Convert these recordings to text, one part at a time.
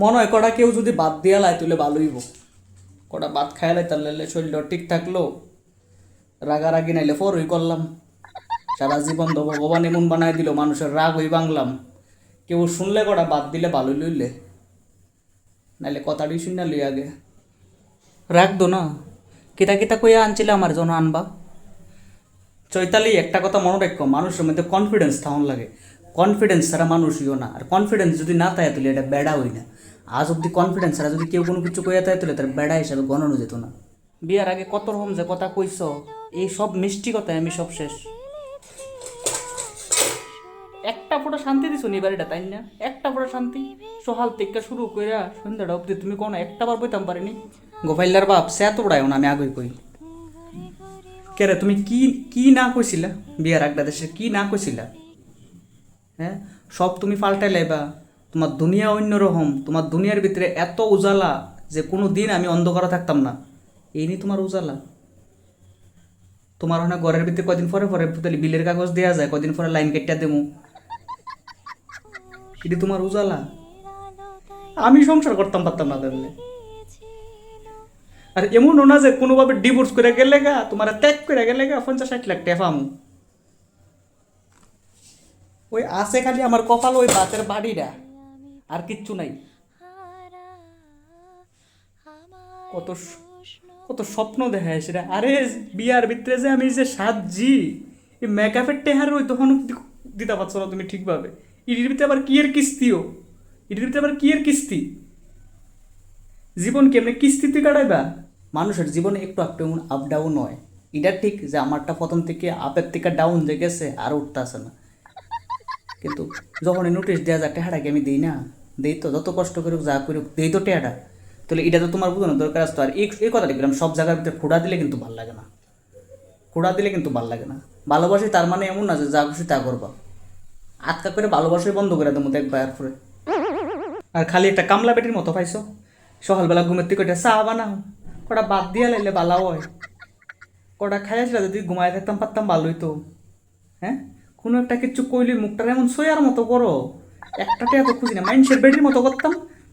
মনে হয় কটা কেউ যদি বাদ দিয়া লাই তুলে ভালোইব কটা ভাত খাইলাই তাহলে শরীরটা ঠিক থাকল। রাগারাগি নাইলে ফরই করলাম। সারা জীবন তো ভগবান এমন বানাই দিল, মানুষের রাগ হই বাংলাম। কেউ শুনলে কটা বাদ দিলে ভালোই লইলে। নাইলে কথাটি শুনে লই আগে। রাখ দো না। কিতা কিতা কইয়া আনছিলে আমার জন্য আনবা? চৈতালি, একটা কথা মনে রাখো, মানুষের মধ্যে কনফিডেন্স থাকুন লাগে। কনফিডেন্স ছাড়া মানুষইও না। আর কনফিডেন্স যদি না থাকে তুলে এটা বেড়া হই না। আজ অব্দি কনফিডেন্স ছাড়া যদি কেউ কোনো কিছু কইয়া থাকে তুলে, তার বেড়া হিসাবে গণানো যেত না। বিয়ার আগে কত রকম যে কথা কইছ, এই সব মিষ্টি কথায় আমি সব শেষ। একটা ফোটা শান্তি দিছো নি বাড়িটা, তাই না? একটা ফোটা শান্তি। সহাল থেকে শুরু কইরা সন্ধ্যাটা অব্দি তুমি কোন একটা বার বইতাম পারিনি। গোপাইলার বাপ, সে এত বড়ায় না, আমি আগে কই। কে রে, তুমি কি কি না কইছিলা? বিয়ার একটা দেশে কি না কইছিলা? হ্যাঁ? সব তুমি পাল্টাই লাইবা। তোমার দুনিয়া অন্যরকম তোমার দুনিয়ার ভিতরে এত উজালা যে কোনো দিন আমি অন্ধকারে থাকতাম না। এই নিয়ে তোমার উজালা। তোমার ওখানে ঘরের ভিতরে কদিন পরে পরে তাহলে বিলের কাগজ দেওয়া যায় কদিন পরে লাইন কেটটা দেবো। এটি তোমার উজালা। আমি সংসার করতাম পারতাম না তাহলে। আর এমনও না যে কোনোভাবে ডিভোর্স করে গেলে গা, তোমার ত্যাগ করে গেলে গা, পঞ্চাশ ষাট লাখ টাকা পামু। ওই আছে খালি আমার কপাল, ওই বাতের বাড়িটা। আর কিচ্ছু নাই। কত কত স্বপ্ন দেখা সেটা আরে বিয়ার ভিতরে যে আমি যে সাজি এই মেকআপের টেহার ওই তখন দিতে পারছ না তুমি ঠিকভাবে। ইডির ভিতরে আবার কি এর কিস্তিও? ইডির ভিতরে আবার কি এর কিস্তি? জীবন কেমনে কিস্তিতে কাটাইবা? মানুষের জীবনে একটু একটু আপ ডাউন হয় এটা ঠিক যে আমারটা প্রথম থেকে আপের থেকে ডাউন যে গেছে আর উঠতে আসে না। কিন্তু যখন নোটিশ দেওয়া যায় টেহাটাকে আমি দিই না। দিই তো, যত কষ্ট করুক, যা করুক, দেই তো টেহাটা তাহলে এটা তো তোমার বোঝানো দরকার আসতো আর এই কথাটা বললাম সব জায়গার ভিতরে খোড়া দিলে কিন্তু ভালো লাগে না। খোড়া দিলে কিন্তু ভালো লাগে না। ভালোবাসি তার মানে এমন না যে যা খুশি তা করবা। আটকা করে ভালোবাসাই বন্ধ করে দেবো একবার পরে আর খালি একটা কামলা বেটির মতো পাইছো? সকালবেলা ঘুমের থেকে ওইটা চা বানাও। কটা বাদ দিয়া লাইলে বালাও হয়। কটা খাইয়াছিল যদি ঘুমায় থাকতাম, পারতাম ভালোই তো। হ্যাঁ? কোনো একটা কিছু কইলে মুখটা এমন সয়ার মতো করো। একটাতে এত খুশি না। মাইন্ডসের বেটির মতো করতাম।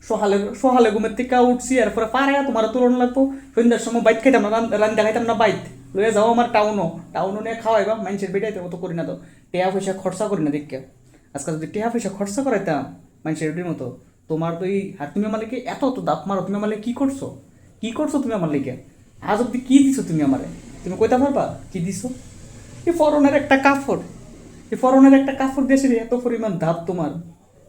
সকালে সকালে ঘুমের থেকে উঠছি, এরপরে পারে তোমার তুলন লাগতো সন্ধ্যার সময় বাইক খাইতাম না রান্না খাইতাম না বাইক লয়ে যাও আমার টাউনও টাউনও নিয়ে খাওয়াইবা মানুষের বেটাইতে মতো করি না তো। টেয়া পয়সা খরচা করি না দেখে আজকাল যদি টেয়া পয়সা খরচা করাইতাম মানুষের বেটির মতো, তোমার তো এই আর তুমি আমার লিখে এত তো দাপ মারো, তুমি আমার লিগে কি করছ? কি করছ তুমি আমার লিগে? আজ অব্দি কি দিছো তুমি আমারে? তুমি কইতে পারবা? কি দিছো? এই ফরনের একটা কাপড়। এই ফরনের একটা কাপড় দেশের এত পরিমাণ দাপ তোমার।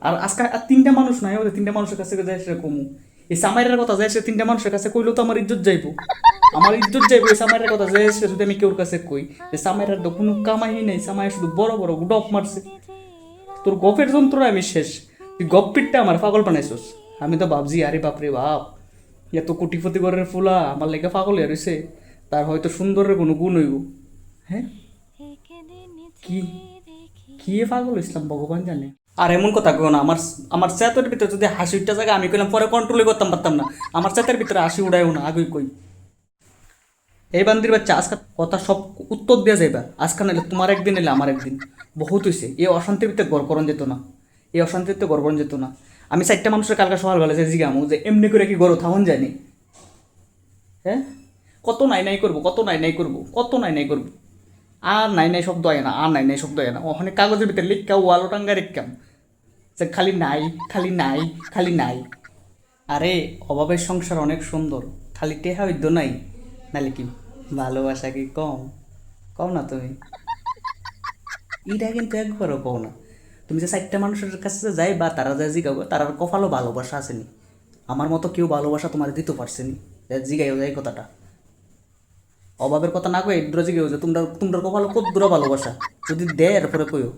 আর আজকে আর তিনটা মানুষ নাই, ওদের তিনটা মানুষের কাছে যায় সেটা কমু। এই সামাইরের কথা যায় সে তিনটা মানুষের কাছে কইলেও তো আমার ইজ্জত যাইবো। আমার ইজ্জত যাইবো এই সামাইরের কথা যায় সে যদি আমি কেউর কাছে কই। যে সামাইরের তো কোনো কামাই নেই সামাই শুধু বড় বড় ডপ মারছে। তোর গপের যন্ত্রণা আমি শেষ। তুই গপ আমার পাগল বানাইছস। আমি তো ভাবছি, আরে বাপরে বাপ এত কোটিপতি ঘরের ফুলা, আমার লেগে পাগল হয়েছে তার হয়তো সুন্দরের কোনো গুণ হইব। হ্যাঁ? কি? কি পাগল ইসলাম ভগবান জানে। আর এমন কথা কেউ না, আমার আমার চেতের ভিতরে যদি হাসি উঠতে জায়গা আমি কইলাম পরে কন্ট্রোলই করতাম, পারতাম না। আমার চেতের ভিতরে হাসি উড়াইও না আগে কই। এই বান্দির বাচ্চা, আজকে কথা সব উত্তর দিয়ে যাইবা। আজকে নাইলে তোমার একদিন এলে আমার একদিন। বহুত হয়েছে এই অশান্তির ভিতরে গড় করণ যেত না। এই অশান্তির ভিতরে গড় করণ যেত না। আমি চারটা মানুষের কালকে সকালবেলা যে জিগামু যে এমনি করে কি গরু থাকুন জানি হ্যাঁ? কত নাই নাই করব, কত নাই নাই করব, কত নাই নাই করব। আর নাই নাই শব্দ হয় না, আর নাই নাই শব্দ হয় না। ওখানে কাগজের ভিতরে লিখকা ওয়ালো টাঙ্গা রেখকাম। যে খালি নাই খালি নাই খালি নাই। আরে, অভাবের সংসার অনেক সুন্দর, খালি টেহা হইদ্য নাই। নালে কি ভালোবাসা কি কম? কম না তুমি? এটা কিন্তু একবারও কও না। তুমি যে চারটা মানুষের কাছে যে যাই বা তারা যায় জিগাবো তার কপালও ভালোবাসা আসেনি। আমার মতো কেউ ভালোবাসা তোমার দিতে পারছেনি জিগাইও যায় কথাটা। অভাবের কথা না কয়ে ইদ্র জিগেও যে তোমরা তোমরা কপালে কত দূর ভালোবাসা। যদি দেয়, এরপরে কইও।